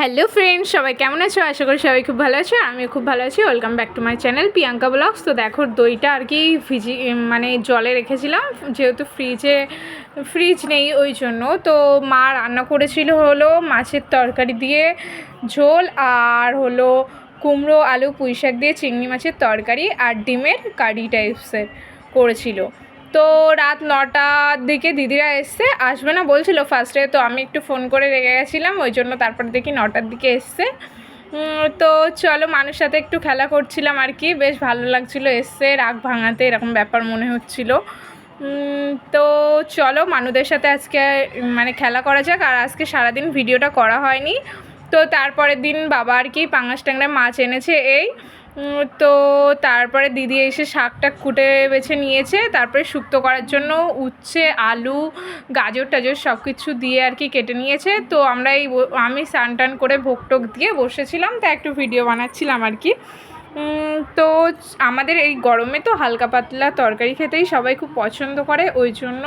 Hello friends, সবাই কেমন আছো? আশা করি সবাই খুব ভালো আছো, আমিও খুব ভালো আছি। Welcome back to my channel Priyanka blogs. তো দেখো, দইটা আর কি ভিজি মানে জলে রেখেছিলাম, যেহেতু ফ্রিজে, ফ্রিজ নেই ওই জন্য। তো মা রান্না করেছিল হলো মাছের তরকারি দিয়ে ঝোল আর হলো কুমড়ো, আলু পুঁই শাক দিয়ে চিংড়ি মাছের তরকারি আর ডিমের কারি টাইপসের করেছিল। তো রাত নটার দিকে দিদিরা এসছে, আসবে না বলছিল ফার্স্টে তো আমি একটু ফোন করে রেগে গেছিলাম, ওই জন্য তারপর দেখি নটার দিকে এসছে। তো চলো মানুষ সাথে একটু খেলা করছিলাম আর কি, বেশ ভালো লাগছিল এসছে, রাগ ভাঙাতে এরকম ব্যাপার মনে হচ্ছিল। তো চলো মানুষদের সাথে আজকে মানে খেলা করা যাক, আর আজকে সারাদিন ভিডিওটা করা হয়নি। তো তারপরের দিন বাবা আর কি পাঙাশ ট্যাংরা মাছ এনেছে, এই তো তারপরে দিদি এসে শাকটা কুটে বেছে নিয়েছে, তারপরে শুক্তো করার জন্য উচ্ছে, আলু, গাজর টাজর সব কিছু দিয়ে আর কি কেটে নিয়েছে। তো আমরা এই আমি স্নান টান করে ভোগ টোক দিয়ে বসেছিলাম, তা একটু ভিডিও বানাচ্ছিলাম আর কি। তো আমাদের এই গরমে তো হালকা পাতলা তরকারি খেতেই সবাই খুব পছন্দ করে, ওই জন্য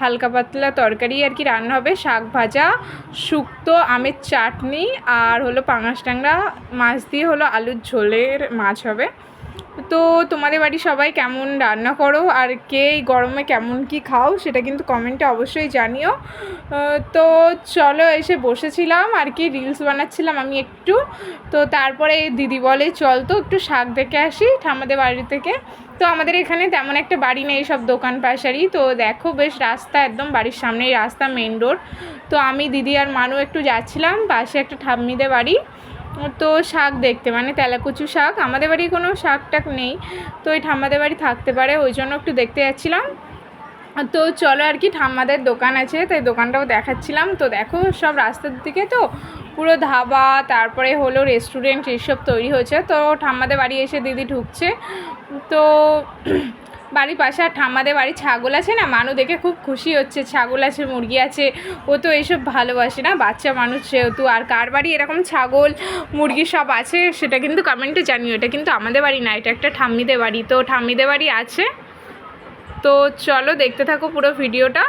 হালকা পাতলা তরকারি আর কি রান্না হবে। শাক ভাজা, শুক্তো, আমের চাটনি আর হলো পাঙাশ ট্যাংরা, মাছ দিয়ে হলো আলুর ঝোলের মাছ হবে। তো তোমাদের বাড়ি সবাই কেমন রান্না করো? আর কে এই গরমে কেমন কি খাও সেটা কিন্তু কমেন্টে অবশ্যই জানিও। তো চলো এসে বসেছিলাম আর কি রিলস বানাচ্ছিলাম আমি একটু। তো তারপরে দিদি বলে, চল তো একটু শাক দেখে আসি ঠাম্মাদের বাড়ি থেকে। তো আমাদের এখানে তেমন একটা বাড়ি নেই সব দোকান পাশারি। তো দেখো বেশ রাস্তা একদম বাড়ির সামনেই রাস্তা মেন রোড তো আমি, দিদি আর মানু একটু যাচ্ছিলাম পাশে একটা ঠাম্মিদের বাড়ি। তো শাক দেখতে মানে তেলাকুচু শাক। আমাদের বাড়ি কোনো শাক টাক নেই, তো ওই ঠাম্মাদের বাড়ি থাকতে পারে, ওই জন্য একটু দেখতে যাচ্ছিলাম। তো চলো আর কি, ঠাম্মাদের দোকান আছে, তাই দোকানটাও দেখাচ্ছিলাম। তো দেখো, সব রাস্তার দিকে তো পুরো ধাবা, তারপরে হলো রেস্টুরেন্ট এইসব তৈরি হয়েছে তো ঠাম্মাদের বাড়ি এসে দিদি ঢুকছে। তো বাড়ির পাশে আর ঠাম্মাদের বাড়ির ছাগল আছে না, মানু দেখে খুব খুশি হচ্ছে, ছাগল আছে, মুরগি আছে, ও তো এইসব ভালোবাসে না, বাচ্চা মানুষ যেহেতু, আর কার বাড়ি এরকম ছাগল, মুরগি সব আছে সেটা কিন্তু কমেন্টে জানি এটা কিন্তু আমাদের বাড়ি না, এটা একটা ঠাম্মিদের বাড়ি, তো ঠাম্মিদের বাড়ি আছে, তো চলো দেখতে থাকো পুরো ভিডিওটা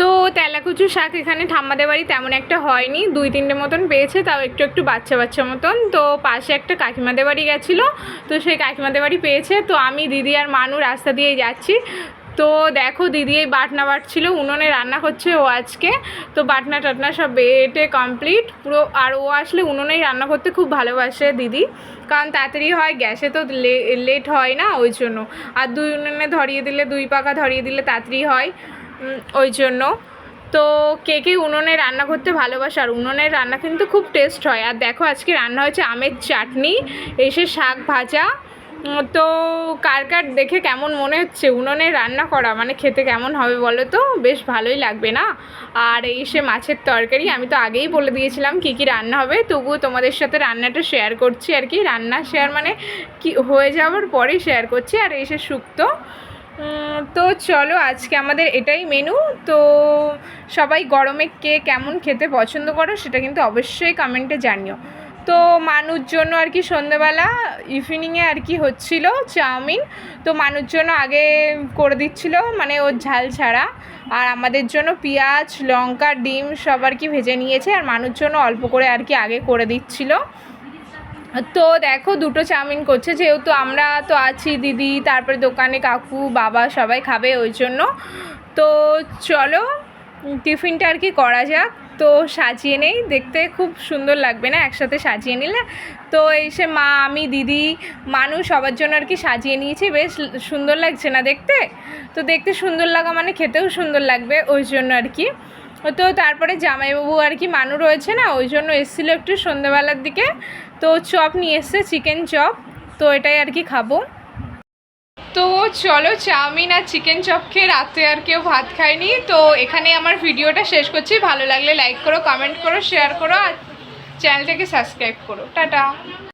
তো তেলাকুচু শাক এখানে ঠাম্মাদের বাড়ি তেমন একটা হয়নি। দুই তিনটে মতন পেয়েছে, তাও একটু একটু বাচ্চা বাচ্চা মতন। তো পাশে একটা কাকিমাদের বাড়ি গেছিল, তো সেই কাকিমাদের বাড়ি পেয়েছে। তো আমি, দিদি আর মানু রাস্তা দিয়ে যাচ্ছি। তো দেখো, দিদি এই বাটনা বাটছিল, উনুনে রান্না করছে ও আজকে। তো বাটনা টাটনা সব বেটে কমপ্লিট পুরো, আর ও আসলে উনুনেই রান্না করতে খুব ভালোবাসে দিদি। কারণ তাড়াতাড়ি হয়, গ্যাসে তো লেট হয় না, ওই জন্য। আর দুই উনুনে ধরিয়ে দিলে, দুই পাকা ধরিয়ে দিলে তাড়াতাড়ি হয়। ওই জন্য। তো কে কে উনুনে রান্না করতে ভালোবাসে, আর উনুনের রান্না কিন্তু খুব টেস্ট হয়। আর দেখো আজকে রান্না হয়েছে আমের চাটনি, এসে শাক ভাজা। তো কার কার দেখে কেমন মনে হচ্ছে উনুনে রান্না করা? মানে খেতে কেমন হবে বলো তো? বেশ ভালোই লাগবে না? আর এই সে মাছের তরকারি, আমি তো আগেই বলে দিয়েছিলাম কী কী রান্না হবে। তবুও তোমাদের সাথে রান্নাটা শেয়ার করছি আর কি। রান্না শেয়ার মানে কি, হয়ে যাওয়ার পরেই শেয়ার করছি। আর এই সে শুক্তো তো চলো, আজকে আমাদের এটাই মেনু তো সবাই গরমে কে কেমন খেতে পছন্দ করো, সেটা কিন্তু অবশ্যই কমেন্টে জানিও। তো মানুষ জন্য আর কি সন্ধ্যেবেলা ইভিনিংয়ে আর কি হচ্ছিল চাউমিন। তো মানুষ জন্য আগে করে দিচ্ছিল মানে ওর ঝাল ছাড়া। আর আমাদের জন্য পেঁয়াজ, লঙ্কা, ডিম সব আর কি ভেজে নিয়েছে। আর মানুষ জন্য অল্প করে আর কি আগে করে দিচ্ছিল। তো দেখো দুটো চাউমিন করছে, যেহেতু আমরা তো আছি দিদি, তারপরে দোকানে কাকু, বাবা সবাই খাবে ওই জন্য। তো চলো, টিফিনটা আর কি করা যাক। তো সাজিয়ে নেই, দেখতে খুব সুন্দর লাগবে না একসাথে সাজিয়ে নিলে? তো এসে মা, আমি, দিদি মানুষ সবার জন্য আর কি সাজিয়ে নিয়েছি, বেশ সুন্দর লাগছে না দেখতে? তো দেখতে সুন্দর লাগা মানে খেতেও সুন্দর লাগবে ওই জন্য আর কি। তো তারপরে জামাইবাবু আর কি মানু রয়েছে না, ওই জন্য এসেছিল একটু সন্ধ্যেবেলার দিকে। তো চপ নিয়ে এসছে, চিকেন চপ। তো এটাই আর কি খাব। তো চলো চাউমিন আর চিকেন চপ খেয়ে রাত্রে আর কেউ ভাত খায়নি। তো এখানে আমার ভিডিওটা শেষ করছি। ভালো লাগলে লাইক করো কমেন্ট করো শেয়ার করো, আর চ্যানেলটাকে সাবস্ক্রাইব করো। টাটা।